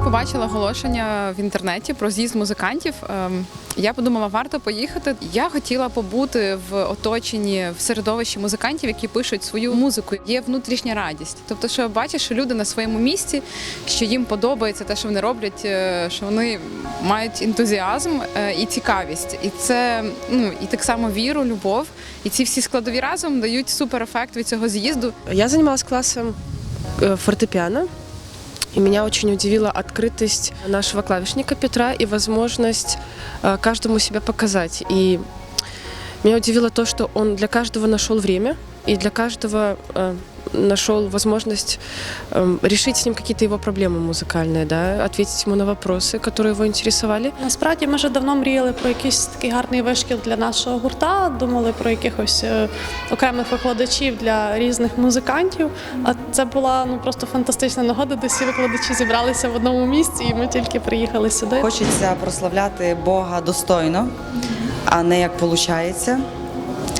побачила оголошення в інтернеті про з'їзд музикантів, ем, я подумала, варто поїхати. Я хотіла побути в оточенні в середовищі музикантів, які пишуть свою музику. Є внутрішня радість. Тобто, що бачиш, що люди на своєму місці, що їм подобається те, що вони роблять, е, що вони мають ентузіазм е, і цікавість. І це ну і так само віру, любов. І ці всі складові разом дають супер ефект від цього з'їзду. Я занималась классом э, фортепиано, и меня очень удивила открытость нашего клавишника Петра и возможность э, каждому себя показать. И меня удивило то, что он для каждого нашел время и для каждого э, нашел возможность э, решить с ним какие-то его проблемы музыкальные, да, ответить ему на вопросы, которые его интересовали. Насправді ми вже давно мріяли про якийсь такий гарний вишкіл для нашого гурта, думали про якихось е, окремих викладачів для різних музикантів. А це була ну просто фантастична нагода, де всі викладачі зібралися в одному місці, і ми тільки приїхали сюди. Хочеться прославляти Бога достойно, а не як виходить.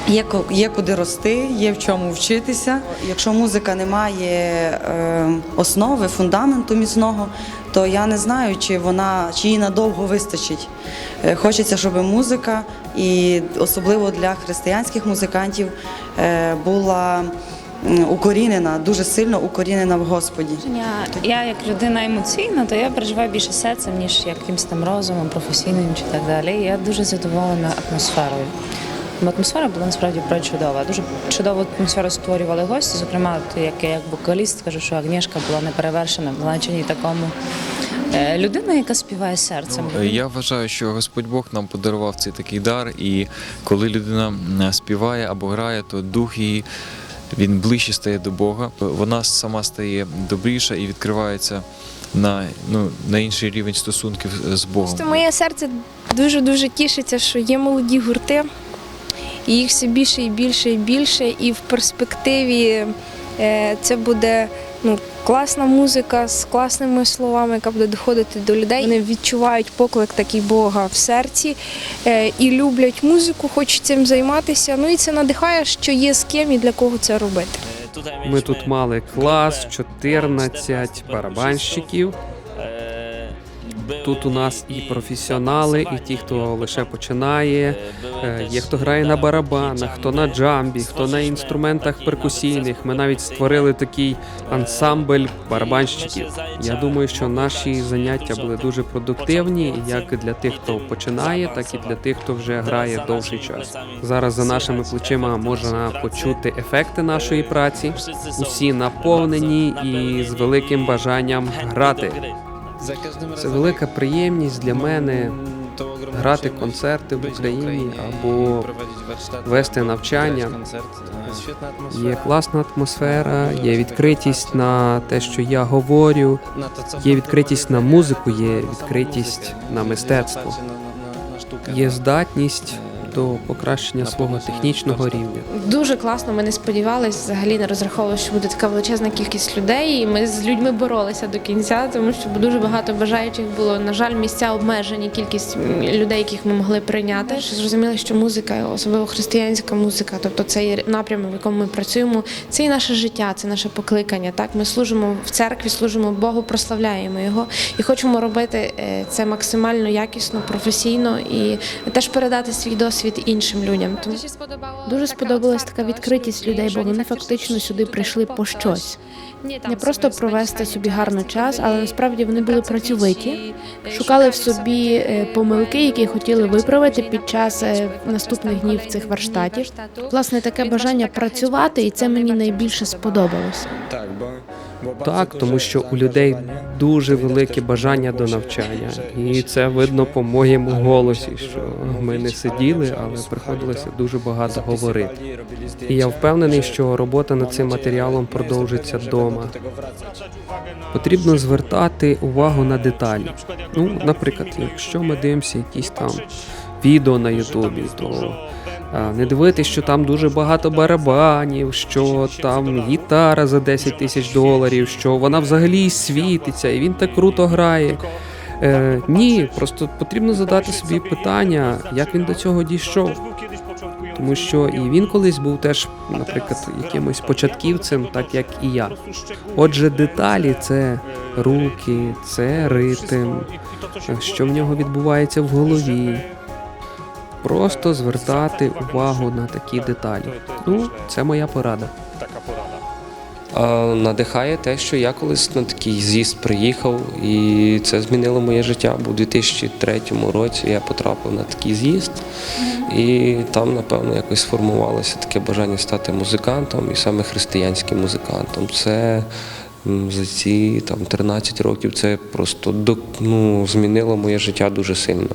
Є, є куди рости, є в чому вчитися. Якщо музика не має е, основи, фундаменту міцного, то я не знаю, чи вона чи їй надовго вистачить. Е, хочеться, щоб музика, і особливо для християнських музикантів, е, була укорінена, дуже сильно укорінена в Господі. Я, я як людина емоційна, то я переживаю більше серцем, ніж якимось там розумом, професійним чи так далі. Я дуже задоволена атмосферою. Атмосфера була насправді чудова. Дуже чудову атмосферу створювали гості. Зокрема, як я як вокаліст скажу, що Агнішка була неперевершена в значенні такому. Е, Людина, яка співає серцем. Е, Я вважаю, що Господь Бог нам подарував цей такий дар, і коли людина співає або грає, то дух її він ближче стає до Бога. Вона сама стає добріша і відкривається на, ну, на інший рівень стосунків з Богом. Просто моє серце дуже дуже тішиться, що є молоді гурти, і їх все більше і більше і більше. І в перспективі е, це буде ну, класна музика з класними словами, яка буде доходити до людей. Вони відчувають поклик такий Бога в серці е, і люблять музику, хочуть цим займатися. Ну і це надихає, що є з ким і для кого це робити. Ми тут мали клас, 14 барабанщиків. Тут у нас і професіонали, і ті, хто лише починає. Е, Є хто грає на барабанах, хто на джамбі, хто на інструментах перкусійних. Ми навіть створили такий ансамбль барабанщиків. Я думаю, що наші заняття були дуже продуктивні, як для тих, хто починає, так і для тих, хто вже грає довший час. Зараз за нашими плечима можна почути ефекти нашої праці. Усі наповнені і з великим бажанням грати. Це велика приємність для мене грати концерти в Україні або вести навчання. Є класна атмосфера, є відкритість на те, що я говорю, є відкритість на музику, є відкритість на мистецтво, є здатність до покращення свого технічного рівня. Дуже класно. Ми не сподівалися, взагалі не розраховували, що буде така величезна кількість людей. І ми з людьми боролися до кінця, тому що дуже багато бажаючих було. На жаль, місця обмежені, кількість людей, яких ми могли прийняти. Зрозуміли, що музика, особливо християнська музика, тобто цей напрямок, в якому ми працюємо, це і наше життя, це наше покликання. Так, ми служимо в церкві, служимо Богу, прославляємо його і хочемо робити е, це максимально якісно, професійно і теж передати свій досвід іншим людям. Тому Дуже сподобалась така відкритість людей, бо вони фактично сюди прийшли по щось. Не просто провести собі гарний час, але насправді вони були працьовиті, шукали в собі е, помилки, які хотіли виправити під час е, наступних днів цих варштатів. Власне, таке бажання працювати, і це мені найбільше сподобалось. Так, тому що у людей дуже велике бажання до навчання, і це видно по моєму голосі, що ми не сиділи, але приходилося дуже багато говорити. І я впевнений, що робота над цим матеріалом продовжиться вдома. Потрібно звертати увагу на деталі. Ну, наприклад, якщо ми дивимося якісь там відео на Ютубі, то не дивитись, що там дуже багато барабанів, що там гітара за 10 тисяч доларів, що вона взагалі світиться, і він так круто грає. Е, ні, просто потрібно задати собі питання, як він до цього дійшов. тому що і він колись був теж, наприклад, якимось початківцем, так як і я. Отже, деталі це руки, це ритм, що в нього відбувається в голові. Просто звертати увагу на такі деталі. Ну, це моя порада. А, Надихає те, що я колись на такий з'їзд приїхав, і це змінило моє життя. Бо у 2003 році я потрапив на такий з'їзд, і там, напевно, якось сформувалося таке бажання стати музикантом, і саме християнським музикантом. Це за ці там 13 років це просто ну, змінило моє життя дуже сильно.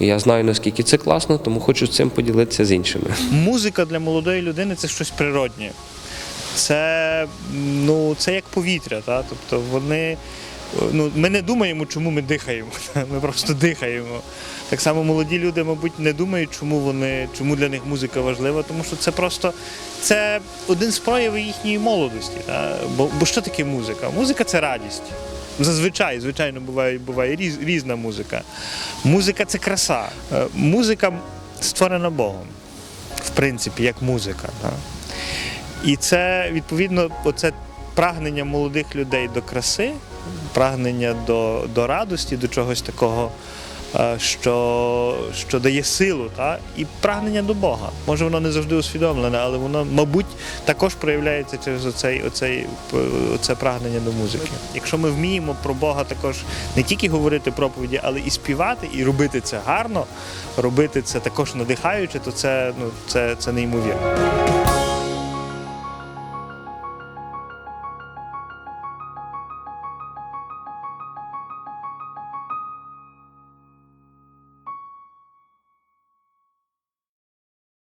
І я знаю, наскільки це класно, тому хочу цим поділитися з іншими. Музика для молодої людини це щось природнє. Це, ну, це як повітря. Та? Тобто вони, ну, ми не думаємо, чому ми дихаємо. Ми просто дихаємо. Так само молоді люди, мабуть, не думають, чому вони, чому для них музика важлива, тому що це просто це один з проявів їхньої молодості. Та? Бо, бо що таке музика? Музика це радість. Зазвичай, звичайно, буває, буває різ, різна музика. Музика це краса. Е, Музика створена Богом, в принципі, як музика. Та? І це відповідно оце прагнення молодих людей до краси, прагнення до, до радості, до чогось такого, е, що, що дає силу, та? і прагнення до Бога. Може, воно не завжди усвідомлене, але воно, мабуть, також проявляється через оцей, оцей, оце прагнення до музики. Якщо ми вміємо про Бога також не тільки говорити проповіді, але і співати, і робити це гарно, робити це також надихаюче, то це, ну, це, це неймовірно.